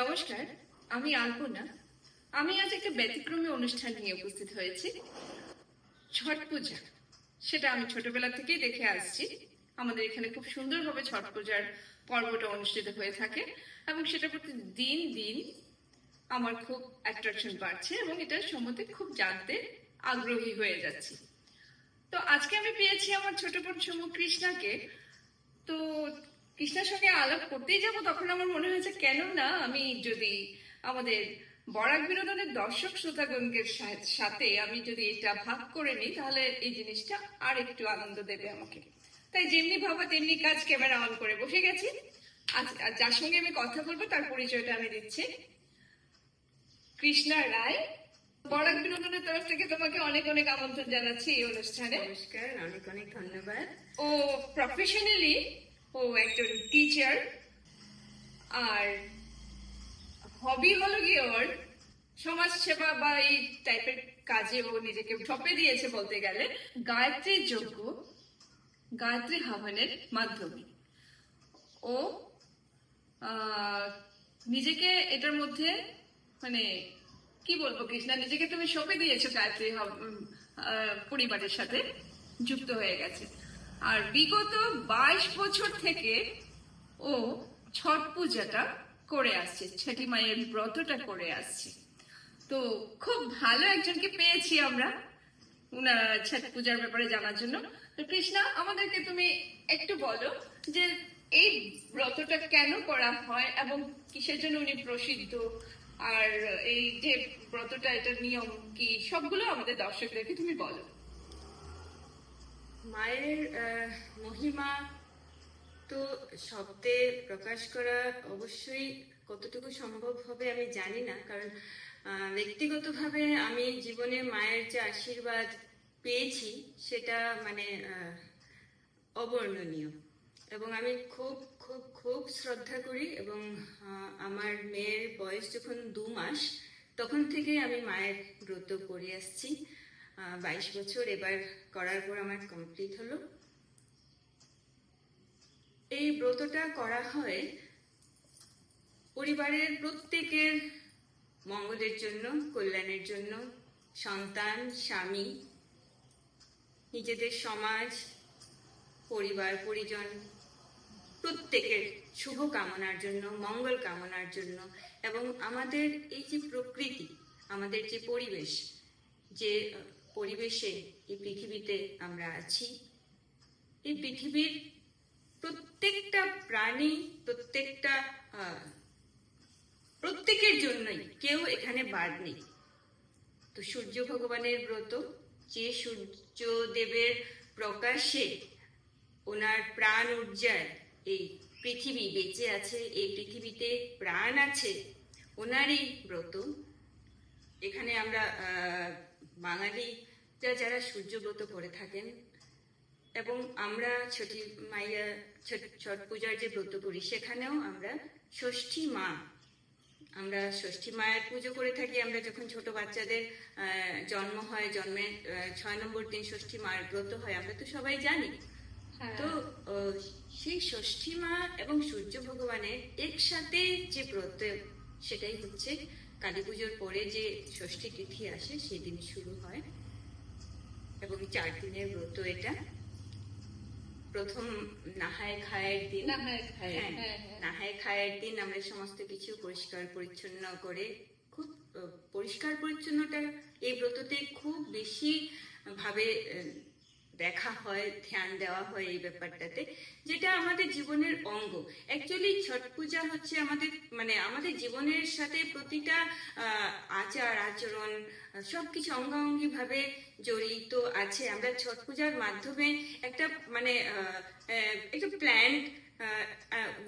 নমস্কার, আমি আলপনা। আমি আজ একটা ব্যতিক্রমী অনুষ্ঠান নিয়ে উপস্থিত হয়েছি। ছট পূজা, সেটা আমি ছোটবেলা থেকেই দেখে আসছি। আমাদের এখানে খুব সুন্দরভাবে ছট পূজার পর্বটা অনুষ্ঠিত হয়ে থাকে এবং সেটা প্রতি দিন দিন আমার খুব অ্যাট্রাকশন বাড়ছে এবং এটা সম্বন্ধে খুব জানতে আগ্রহী হয়ে যাচ্ছি। তো আজকে আমি পেয়েছি আমার ছোট বোন সমু কৃষ্ণাকে। তো কৃষ্ণার সঙ্গে আলাপ করতেই যাব তখন আমার মনে হয়েছে কেন না আমি যদি আমাদের বরাক বিনোদনের দর্শক শ্রোতাগণের সাথে আমি যদি এটা ভাগ করে নিই তাহলে এই জিনিসটা আর একটু আনন্দ দেবে আমাকে। তাই যেমনি ভাবা তেমনি কাজ ক্যামেরা অন করে বসে গেছি। আর যার সঙ্গে আমি কথা বলব তার পরিচয়টা আমি দিচ্ছি। কৃষ্ণা রায় বরাক বিনোদনের তরফ থেকে তোমাকে অনেক অনেক আমন্ত্রণ জানাচ্ছি এই অনুষ্ঠানে। নমস্কার অনেক অনেক ধন্যবাদ। ও প্রফেশনালি ও একজন টিচার আর হবি হলো গিয়ে ওর সমাজ সেবা বা এই টাইপের কাজে ও নিজেকে সঁপে দিয়েছে বলতে গেলে, গায়ত্রী যজ্ঞ, গায়ত্রী হাবনের মাধ্যমে। ও নিজেকে এটার মধ্যে মানে কি বলব কৃষ্ণা, নিজেকে তুমি সঁপে দিয়েছ গায়ত্রী পরিবারের সাথে যুক্ত হয়ে গেছে। আর বিগত বাইশ বছর থেকে ও ছট পূজাটা করে আসছে, ছটি মায়ের ব্রতটা করে আসছে। তো খুব ভালো একজনকে পেয়েছি আমরা উনার ছট পূজার ব্যাপারে জানার জন্য। তো কৃষ্ণা, আমাদেরকে তুমি একটু বলো যে এই ব্রতটা কেন করা হয় এবং কিসের জন্য উনি প্রসিদ্ধ? আর এই যে ব্রতটা এটার নিয়ম কি, সবগুলো আমাদের দর্শকদেরকে তুমি বলো। মায়ের মহিমা তো শব্দে প্রকাশ করা অবশ্যই কতটুকু সম্ভব হবে আমি জানি না। কারণ ব্যক্তিগতভাবে আমি জীবনে মায়ের যে আশীর্বাদ পেয়েছি সেটা মানে অবর্ণনীয়। এবং আমি খুব খুব খুব শ্রদ্ধা করি এবং আমার মেয়ের বয়স যখন দু মাস, তখন থেকেই আমি মায়ের ব্রত করে আসছি। বাইশ বছর এবার করার পর আমার কমপ্লিট হলো। এই ব্রতটা করা হয় পরিবারের প্রত্যেকের মঙ্গলের জন্য, কল্যাণের জন্য, সন্তান, স্বামী, নিজেদের সমাজ, পরিবার, পরিজন, প্রত্যেকের শুভ কামনার জন্য, মঙ্গল কামনার জন্য এবং আমাদের এই যে প্রকৃতি, আমাদের যে পরিবেশ, যে পরিবেশে এই পৃথিবীতে আমরা আছি। এই পৃথিবীর প্রত্যেকটা প্রাণী, প্রত্যেকটা প্রত্যেকের জন্যই কেউ এখানে বাদ নেই। তো সূর্য ভগবানের ব্রত, যে সূর্য দেবের প্রকাশে ওনার প্রাণ ঊর্জায় এই পৃথিবী বেঁচে আছে, এই পৃথিবীতে প্রাণ আছে, ওনারই ব্রত। এখানে আমরা বাঙালি যা যারা সূর্য ব্রত করে থাকেন এবং আমরা ছটি মাইয়া ছট- ছট পূজার যে ব্রত করি সেখানেও আমরা ষষ্ঠী মা আমরা ষষ্ঠী মায়ের পুজো করে থাকি। আমরা যখন ছোট বাচ্চাদের আহ, জন্ম হয় জন্মের ছয় নম্বর দিন ষষ্ঠী মায়ের ব্রত হয় আমরা তো সবাই জানি। তো আহ, সেই ষষ্ঠী মা এবং সূর্য ভগবানের একসাথে যে ব্রত সেটাই হচ্ছে কালী পুজোর পরে যে ষষ্ঠী তিথি আসে সেদিন শুরু হয়। এবং চার দিনের ব্রত এটা। প্রথম নাহায় খায়ের দিন। নাহায় খায়ের, হ্যাঁ, হ্যাঁ, হ্যাঁ। দিন আমরা সমস্ত কিছু পরিষ্কার পরিচ্ছন্ন করে খুব পরিষ্কার পরিচ্ছন্নটা এই ব্রততে খুব বেশি ভাবে দেখা হয় ধ্যান দেওয়া হয় এই ব্যাপারটাতে যেটা আমাদের জীবনের অঙ্গ। অ্যাকচুয়ালি ছট পূজা হচ্ছে আমাদের মানে আমাদের জীবনের সাথে প্রতিটা আচার আচরণ আহ, সবকিছু অঙ্গাঙ্গি ভাবে জড়িত আছে। আমরা ছট পূজার মাধ্যমে একটা মানে একটা প্ল্যান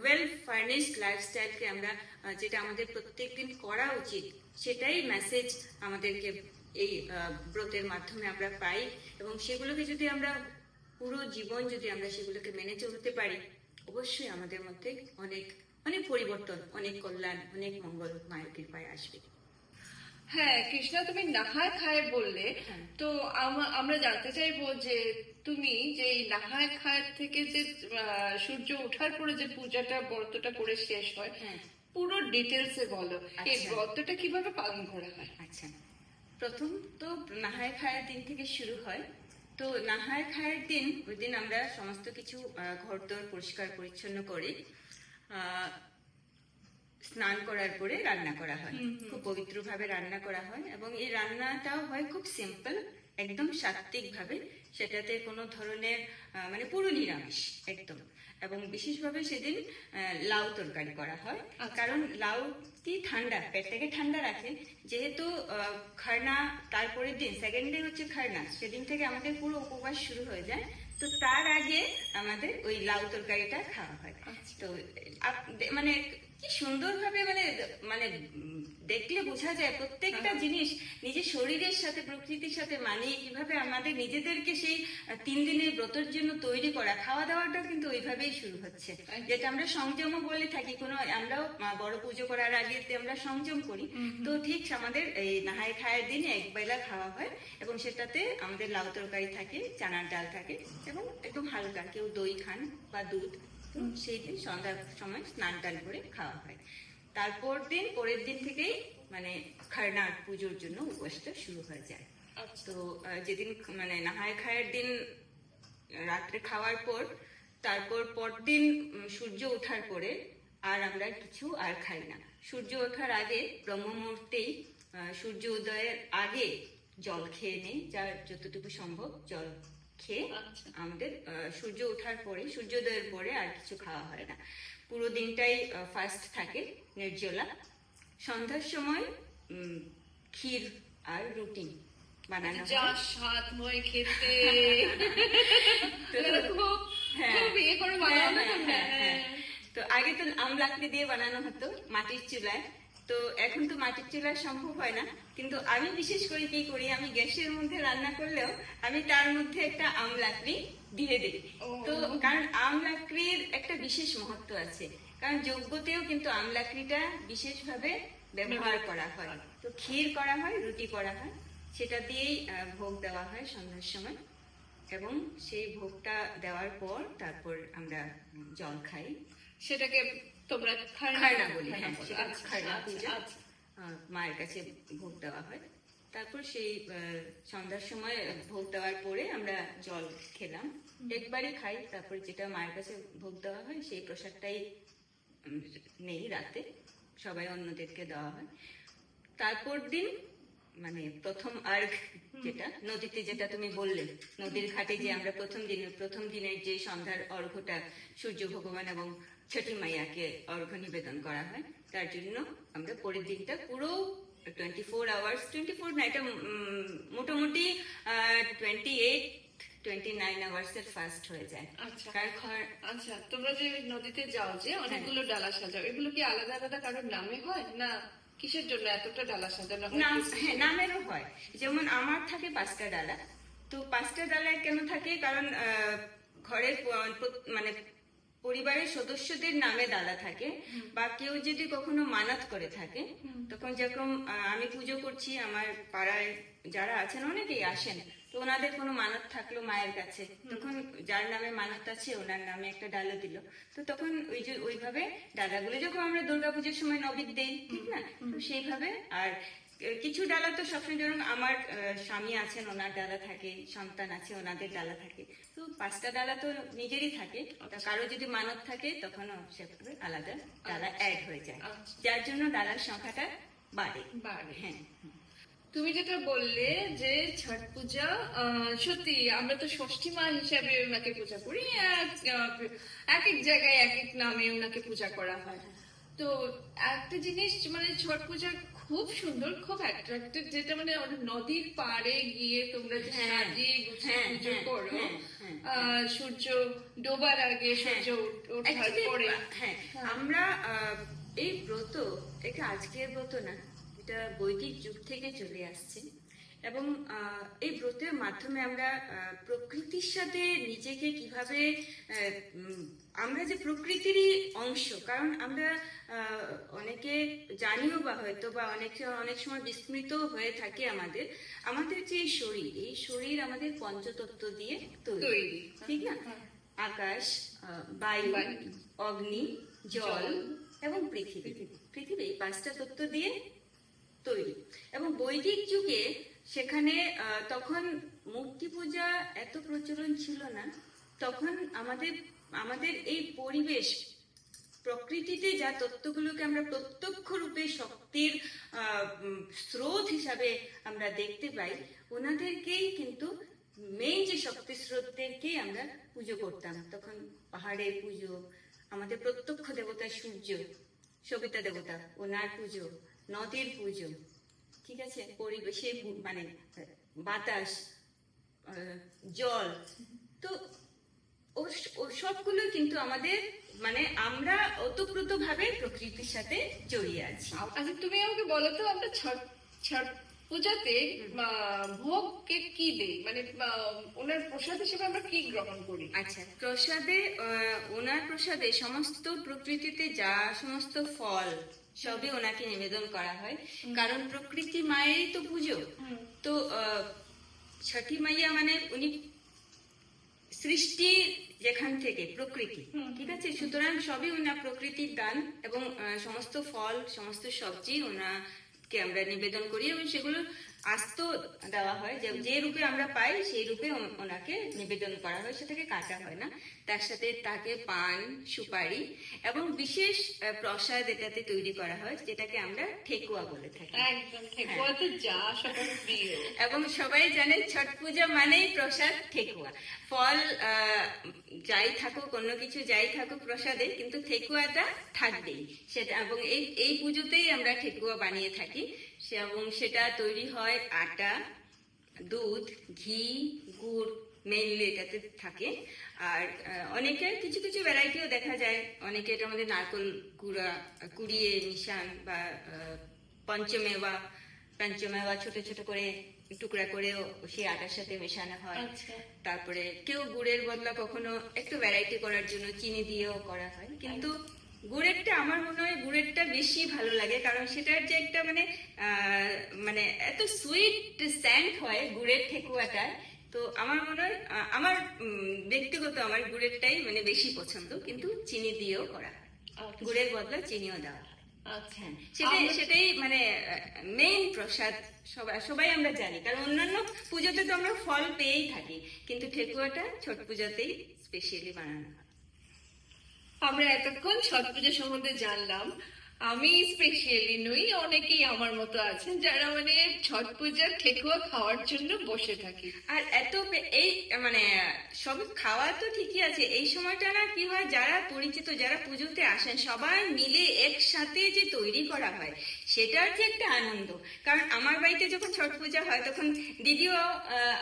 ওয়েল ফার্নিশড লাইফস্টাইলকে আমরা যেটা আমাদের প্রত্যেকদিন করা উচিত সেটাই মেসেজ আমাদেরকে এই ব্রতের মাধ্যমে আমরা পাই এবং সেগুলোকে যদি আমরা পুরো জীবন যদি আমরা সেগুলোকে মেনে চলতে পারি অবশ্যই আমাদের মধ্যে অনেক অনেক পরিবর্তন অনেক কল্যাণ অনেক মঙ্গল মায়ের কৃপায় আসবে। হ্যাঁ কৃষ্ণা তুমি নাহায় খায় বললে হ্যাঁ। তো আমরা জানতে চাইব যে তুমি যে নাহায় খায় থেকে যে আহ, সূর্য ওঠার পরে যে পূজাটা ব্রতটা করে শেষ হয় হ্যাঁ। পুরো ডিটেলসে বলো। এই আচ্ছা। ব্রতটা কীভাবে পালন করা হয়? আচ্ছা। প্রথম তো নাহায় খায়ের দিন থেকে শুরু হয়। তো নাহায় খায়ের দিন ওই দিন আমরা সমস্ত কিছু ঘর দর পরিষ্কার পরিচ্ছন্ন করি। আহ, স্নান করার পরে রান্না করা হয়। খুব পবিত্রভাবে রান্না করা হয় এবং এই রান্নাটাও হয় খুব সিম্পল একদম সাত্ত্বিক ভাবে সেটাতে কোনো ধরনের মানে পুরো নিরামিষ একদম। এবং বিশেষভাবে সেদিন লাউ তরকারি করা হয়। কারণ লাউ কি ঠান্ডা পেটটাকে ঠান্ডা রাখে। যেহেতু খারনা তারপরের দিন সেকেন্ড ডে হচ্ছে খারনা সেদিন থেকে আমাদের পুরো উপবাস শুরু হয়ে যায়। তো তার আগে আমাদের ওই লাউ তরকারিটা খাওয়া হয়। তো আপ- মানে কি সুন্দরভাবে মানে মানে দেখলে বোঝা যায় প্রত্যেকটা জিনিস নিজের শরীরের সাথে প্রকৃতির সাথে মানিয়ে কীভাবে আমাদের নিজেদেরকে সেই তিন দিনের ব্রতের জন্য তৈরি করা। খাওয়া দাওয়াটা কিন্তু ওইভাবেই শুরু হচ্ছে। যেটা আমরা সংযমও বলে থাকি কোনো আমরাও বড় পুজো করার আগে আমরা সংযম করি তো ঠিক আমাদের এই নাহাই খায়ের দিনে এক বেলা খাওয়া হয় এবং সেটাতে আমাদের লাউ তরকারি থাকে চানার ডাল থাকে এবং একদম হালকা কেউ দই খান বা দুধ। তো সেই দিন সন্ধ্যার সময় স্নান টান করে খাওয়া হয়। তারপর দিন পরের দিন থেকেই মানে খারনার পুজোর জন্য উপবাসটা শুরু হয়ে যায়। তো যেদিন মানে নাহায় খায়ের দিন রাত্রে খাওয়ার পর তারপর পরদিন সূর্য ওঠার পরে আর আমরা কিছু আর খাই না। সূর্য ওঠার আগে ব্রহ্ম মুহূর্তেই আহ, সূর্য উদয়ের আগে জল খেয়ে নেই যার যতটুকু সম্ভব জল খেয়ে আচ্ছা। আমাদের সূর্য ওঠার পরে সূর্যোদয়ের পরে আর কিছু খাওয়া হয় না। পুরো দিনটাই ফাস্ট থাকে নির্জলা সন্ধ্যার সময় ক্ষীর আর রুটি বানানো যা স্বাদ হয় খেতে। তো- আগে তো আম লাকড়ি দিয়ে বানানো হতো মাটির চুলায়। তো এখন তো মাটির চুলায় সম্ভব হয় না। কিন্তু আমি বিশেষ করে কি করি আমি গ্যাসের মধ্যে রান্না করলেও আমি তার মধ্যে একটা আম লাকড়ি দিয়ে দিই। তো কারণ আম লাকড়ির একটা বিশেষ মহত্ব আছে। কারণ যজ্ঞতেও কিন্তু আম লাকড়িটা বিশেষভাবে ব্যবহার করা হয়। তো ক্ষীর করা হয় রুটি করা হয় সেটা দিয়েই ভোগ দেওয়া হয় সন্ধ্যার সময়। এবং সেই ভোগটা দেওয়ার পর তারপর আমরা জল খাই। সেটাকে তোমরা খারনা বলি খারনা হ্যাঁ। সেটা আচ্ছা, আচ্ছা, পূজা আচ্ছা। মায়ের কাছে ভোগ দেওয়া হয়। তারপর সেই সন্ধ্যার সময় ভোগ দেওয়ার পরে আমরা জল খেলাম। একবারই খাই তারপর যেটা মায়ের কাছে ভোগ দেওয়া হয় সেই প্রসাদটাই নেই রাতে। সবাই অন্যদেরকে দেওয়া হয়। তারপর দিন মানে প্রথম আর্ঘ যেটা নদীতে যেটা তুমি বললে নদীর ঘাটে যে আমরা প্রথম দিনের প্রথম দিনের যে সন্ধ্যার অর্ঘ্যটা সূর্য ভগবান এবং ছটি মাইয়াকে অর্ঘ্য নিবেদন করা হয় তার জন্য আমরা পরের দিনটা পুরো twenty four hours twenty four না এটা মোটামুটি twenty eight twenty nine hours এর ফাস্ট হয়ে যায়। আচ্ছা। আচ্ছা তোমরা যে নদীতে যাও যে অনেকগুলো ডালা সাজাও এগুলো কি আলাদা আলাদা কারোর নামে হয়? না? কিসের জন্য এতটা ডালা সাজানো হয়? নাম হ্যাঁ নামেরও হয়। যেমন আমার থাকে পাঁচটা ডালা। তো পাঁচটা ডালায় কেন থাকে? কারণ ঘরের মানে পরিবারের সদস্যদের নামে ডালা থাকে বা কেউ যদি কখনো মানাত করে থাকে তখন যেরকম আমি পুজো করছি আমার পাড়ায় যারা আছেন অনেকেই আসেন। তো ওনাদের কোনো মানত থাকল মায়ের কাছে। তখন যার নামে মানত আছে ওনার নামে একটা ডালা দিল। তো তখন ওই যে ওইভাবে ডালাগুলো যখন আমরা দুর্গাপুজোর সময় নবীন দেই ঠিক না? তো সেইভাবে আর কিছু ডালা তো সবসময় ধরুন আমার স্বামী আছেন ওনার ডালা থাকে সন্তান আছে ওনাদের ডালা থাকে। তো পাঁচটা ডালা তো নিজেরই থাকে। তা কারও যদি মানত থাকে তখনও সেভাবে আলাদা ডালা অ্যাড হয়ে যায়। আচ্ছা। যার জন্য ডালার সংখ্যাটা বাড়ে। বাড়ে। হ্যাঁ। তুমি যেটা বললে যে ছট পূজা সত্যি আমরা তো ষষ্ঠী মা হিসাবে ওনাকে পূজা করি এক এক জায়গায় এক এক নামে ওনাকে পূজা করা হয়। তো একটা জিনিস মানে ছট পূজা খুব সুন্দর খুব অ্যাট্রাক্টিভ যেটা মানে নদীর পাড়ে গিয়ে তোমরা যে হ্যাঁ, সাজিয়ে গুছিয়ে হ্যাঁ, পুজো হ্যাঁ, করো। আহ, সূর্য ডোবার আগে সূর্য ওঠার পরে। হ্যাঁ। আমরা আহ, এই ব্রত এটা আজকের ব্রত না এটা বৈদিক যুগ থেকে চলে আসছে এবং এই ব্রতের মাধ্যমে আমরা প্রকৃতির সাথে নিজেকে কীভাবে আমরা যে প্রকৃতিরই অংশ কারণ আমরা অনেকে জানিও বা হয়তো বা অনেকে অনেক সময় বিস্মৃত হয়ে থাকে আমাদের আমাদের যে শরীর এই শরীর আমাদের পঞ্চতত্ত্ব দিয়ে তৈরি। ঠিক না হ্যাঁ। আকাশ বায়ু। অগ্নি জল জল এবং পৃথিবী পৃথিবী পাঁচটা তত্ত্ব দিয়ে তৈরি। এবং বৈদিক যুগে সেখানে তখন মূর্তি পূজা এত প্রচলন ছিল না, তখন আমাদের আমাদের এই পরিবেশ, প্রকৃতিতে যা তত্ত্বগুলোকে আমরা প্রত্যক্ষ রূপে শক্তির স্রোত হিসাবে আমরা দেখতে পাই, ওনাদেরকেই কিন্তু মেইন যে শক্তি স্রোতদেরকেই আমরা পুজো করতাম। তখন পাহাড়ের পুজো, আমাদের প্রত্যক্ষ দেবতা সূর্য, সবিতা দেবতা, ওনার পুজো নদীর পুজো ঠিক আছে? পরিবেশে মানে বাতাস জল। তো ও সবগুলো কিন্তু আমাদের মানে আমরা ওতপ্রোত ভাবে প্রকৃতির সাথে জড়িয়ে আছি। আচ্ছা তুমি আমাকে বলো তো আমরা ছট ছট পূজাতে আহ, ভোগ কে কি দেই? মানে ওনার প্রসাদ হিসেবে আমরা কি গ্রহণ করি? আচ্ছা প্রসাদে ওনার প্রসাদে সমস্ত প্রকৃতিতে যা সমস্ত ফল সবই ওনাকে নিবেদন করা হয়। কারণ প্রকৃতি মায়েরই তো পুজো। তো ছঠি মাইয়া মানে উনি সৃষ্টি যেখান থেকে প্রকৃতি। ঠিক আছে? সুতরাং সবই ওনার প্রকৃতির দান এবং সমস্ত ফল সমস্ত সবজি ওনাকে আমরা নিবেদন করি এবং সেগুলো আস্ত দেওয়া হয় যে যে রূপে আমরা পাই সেই রূপে ওনাকে নিবেদন করা হয় সেটাকে কাটা হয় না। তার সাথে তাকে পান সুপারি এবং বিশেষ প্রসাদ এটাতে তৈরি করা হয় যেটাকে আমরা ঠেকুয়া বলে থাকি। একদম ঠেকুয়া তো যা সবার প্রিয়। এবং সবাই জানে ছট পূজা মানেই প্রসাদ ঠেকুয়া। ফল আহ, যাই থাকুক অন্য কিছু যাই থাকুক প্রসাদে কিন্তু ঠেকুয়াটা থাকবেই। সেটা এবং এই এই পুজোতেই আমরা ঠেকুয়া বানিয়ে থাকি। এবং সেটা তৈরি হয় আটা দুধ ঘি গুড় মেইনলি এটাতে থাকে। আর আহ, অনেকে কিছু কিছু ভ্যারাইটিও দেখা যায়। অনেকে এটার মধ্যে নারকল গুঁড়া কুড়িয়ে মিশান বা পঞ্চমেওয়া পঞ্চমেওয়া ছোট ছোট করে টুকরা করেও সেই আটার সাথে মেশানো হয়। আচ্ছা। তারপরে কেউ গুড়ের বদলা কখনো একটু ভ্যারাইটি করার জন্য চিনি দিয়েও করা হয়। কিন্তু গুড়েরটা আমার মনে হয় গুড়েরটা বেশি ভালো লাগে কারণ সেটার যে একটা মানে আহ, মানে এত সুইট স্যান্ড হয় গুড়ের ঠেকুয়াটা তো আমার মনে হয় আমার ব্যক্তিগত আমার গুড়েরটাই মানে বেশি পছন্দ কিন্তু চিনি দিয়েও করা। আচ্ছা। গুড়ের বদলা চিনিও দেওয়া। আচ্ছা। সেটাই সেটাই মানে মেইন প্রসাদ সবাই সবাই আমরা জানি কারণ অন্যান্য পুজোতে তো আমরা ফল পেয়েই থাকি কিন্তু ঠেকুয়াটা ছট পূজাতেই স্পেশালি বানানো হয়। আমরা এতক্ষণ ছট পূজা সম্বন্ধে জানলাম। আমি স্পেশালি নই, অনেকেই আমার মতো আছেন যারা মানে ছট পূজার ঠেকুয়া খাওয়ার জন্য বসে থাকি। আর এত এই মানে সব খাওয়া তো ঠিকই আছে। এই সময়টা না কি হয়, যারা পরিচিত, যারা পুজোতে আসেন, সবাই মিলে একসাথে যে তৈরি করা হয় সেটার যে একটা আনন্দ। কারণ আমার বাড়িতে যখন ছট পূজা হয় তখন দিদিও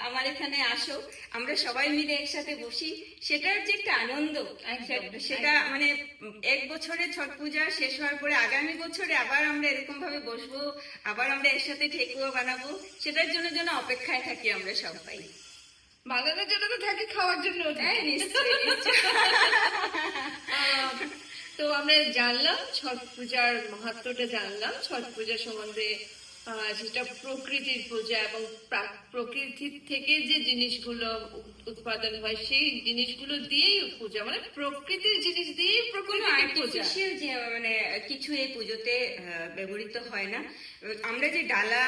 আমার এখানে আসো আমরা সবাই মিলে একসাথে বসি। সেটার যে একটা আনন্দ। সেটা মানে এক বছরে ছট পূজা শেষ হওয়ার পরে আগামী বছরে আবার আমরা এরকম ভাবে বসবো আবার আমরা একসাথে ঠেকুয়া বানাবো। সেটার জন্য যেন অপেক্ষায় থাকি আমরা সবাই। বানানোর জন্য তো থাকে খাওয়ার জন্য হ্যাঁ নিশ্চয়ই। তো আমরা জানলাম ছট পূজার মাহাত্মটা জানলাম। ছট পূজা সম্বন্ধে সেটা প্রকৃতির পূজা এবং প্রকৃতির থেকে যে জিনিসগুলো উৎপাদন হয় সেই জিনিসগুলো দিয়েই পূজা। মানে প্রকৃতির জিনিস দিয়েই প্রকৃতির পূজা। যে মানে কিছু এই পুজোতে ব্যবহৃত হয় না। আমরা যে ডালা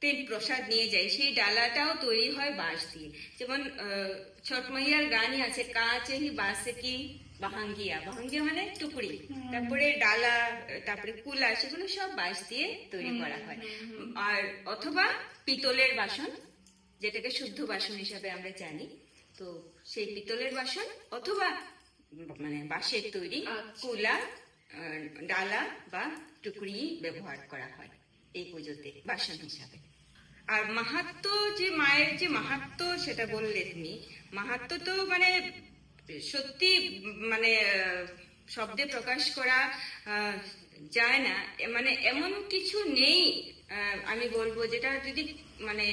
তে প্রসাদ নিয়ে যাই সেই ডালাটাও তৈরি হয় বাঁশ দিয়ে। যেমন ছট মাইয়ার গানই আছে কাঁচে হি বাঁশে কি বাহাঙ্গিয়া। বাহাঙ্গিয়া মানে টুকরি। তারপরে ডালা তারপরে কুলা সেগুলো সব বাঁশ দিয়ে তৈরি করা হয়। আর অথবা পিতলের বাসন যেটাকে শুদ্ধ বাসন হিসাবে আমরা জানি। তো সেই পিতলের বাসন অথবা মানে বাঁশের তৈরি আচ্ছা। কুলা ডালা বা টুকরি ব্যবহার করা হয় এই পুজোতে বাসন হিসাবে। আর মাহাত্ম যে মায়ের যে মাহাত্ম সেটা বললে তুমি মাহাত্ম তো মানে সত্যি মানে শব্দে প্রকাশ করা যায় না। মানে এমন কিছু নেই আমি বলব, যেটা যদি মানে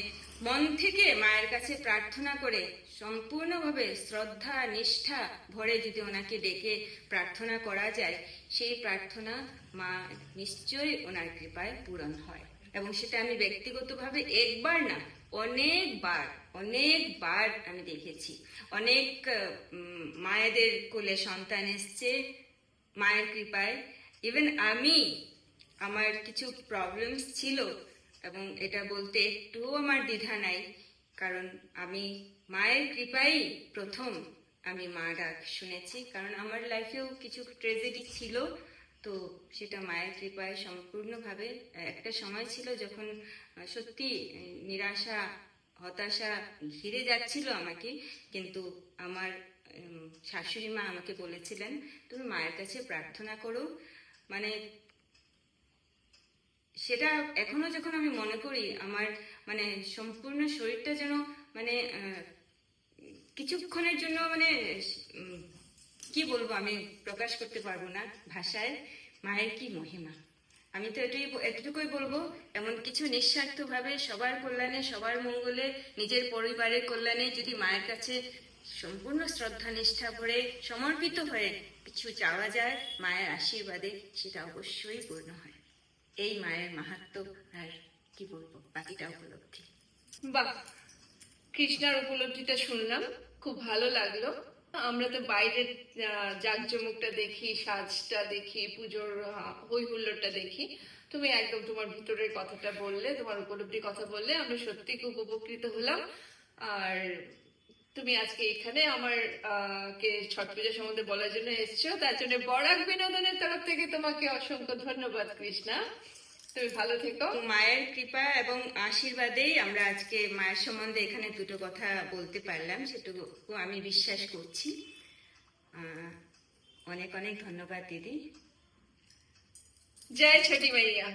মন থেকে মায়ের কাছে প্রার্থনা করে, সম্পূর্ণভাবে শ্রদ্ধা, নিষ্ঠা ভরে যদি ওনাকে ডেকে প্রার্থনা করা যায়, সেই প্রার্থনা মা নিশ্চয়ই ওনার কৃপায় পূরণ হয়। এবং সেটা আমি ব্যক্তিগতভাবে একবার না অনেকবার অনেকবার আমি দেখেছি। অনেক মায়েদের কোলে সন্তান এসছে, মায়ের কৃপায়। ইভেন আমি, আমার কিছু প্রবলেমস ছিল এবং এটা বলতে একটুও আমার দ্বিধা নাই, কারণ আমি মায়ের কৃপাই প্রথম আমি মা ডাক শুনেছি, কারণ আমার লাইফেও কিছু ট্রেজেডি ছিল। তো সেটা মায়ের কৃপায় সম্পূর্ণভাবে একটা সময় ছিল যখন সত্যি নিরাশা, হতাশা ঘিরে যাচ্ছিল আমাকে। কিন্তু আমার শাশুড়ি মা আমাকে বলেছিলেন, তুমি মায়ের কাছে প্রার্থনা করো। মানে সেটা এখনও যখন আমি মনে করি, আমার মানে সম্পূর্ণ শরীরটা যেন মানে কিছুক্ষণের জন্য মানে কি বলব? আমি প্রকাশ করতে পারব না। ভাষায় মায়ের কি মহিমা? আমি তো এটাই এতটুকুই বলব, এমন কিছু নিঃস্বার্থভাবে সবার কল্যাণে, সবার মঙ্গলে, নিজের পরিবারের কল্যাণে যদি মায়ের কাছে সম্পূর্ণ শ্রদ্ধা, নিষ্ঠা ভরে, সমর্পিত হয়ে কিছু চাওয়া যায়, মায়ের আশীর্বাদে সেটা অবশ্যই পূর্ণ হয়। এই মায়ের মাহাত্ম আর কি বলব? বাকিটা উপলব্ধি। বাহ! কৃষ্ণার উপলব্ধিটা শুনলাম, খুব ভালো লাগল। আমরা তো বাইরের জাঁকজমকটা দেখি, সাজটা দেখি, পুজোর হই হুল্লোড়টা দেখি। তুমি একদম তোমার ভিতরের কথাটা বললে, তোমার উপলব্ধি কথা বললে, আমরা সত্যি খুব উপকৃত হলাম। আর তুমি আজকে এখানে আমার কে ছট পূজা সম্বন্ধে বলার জন্য এসছো, তার জন্য বরাক বিনোদনের তরফ থেকে তোমাকে অসংখ্য ধন্যবাদ, কৃষ্ণা। তুমি ভালো থেকো। মায়ের কৃপা এবং আশীর্বাদেই আমরা আজকে মায়ের সম্বন্ধে এখানে দুটো কথা বলতে পারলাম সেটুকু আমি বিশ্বাস করছি। অনেক অনেক ধন্যবাদ দিদি। জয় ছটি মাইয়া।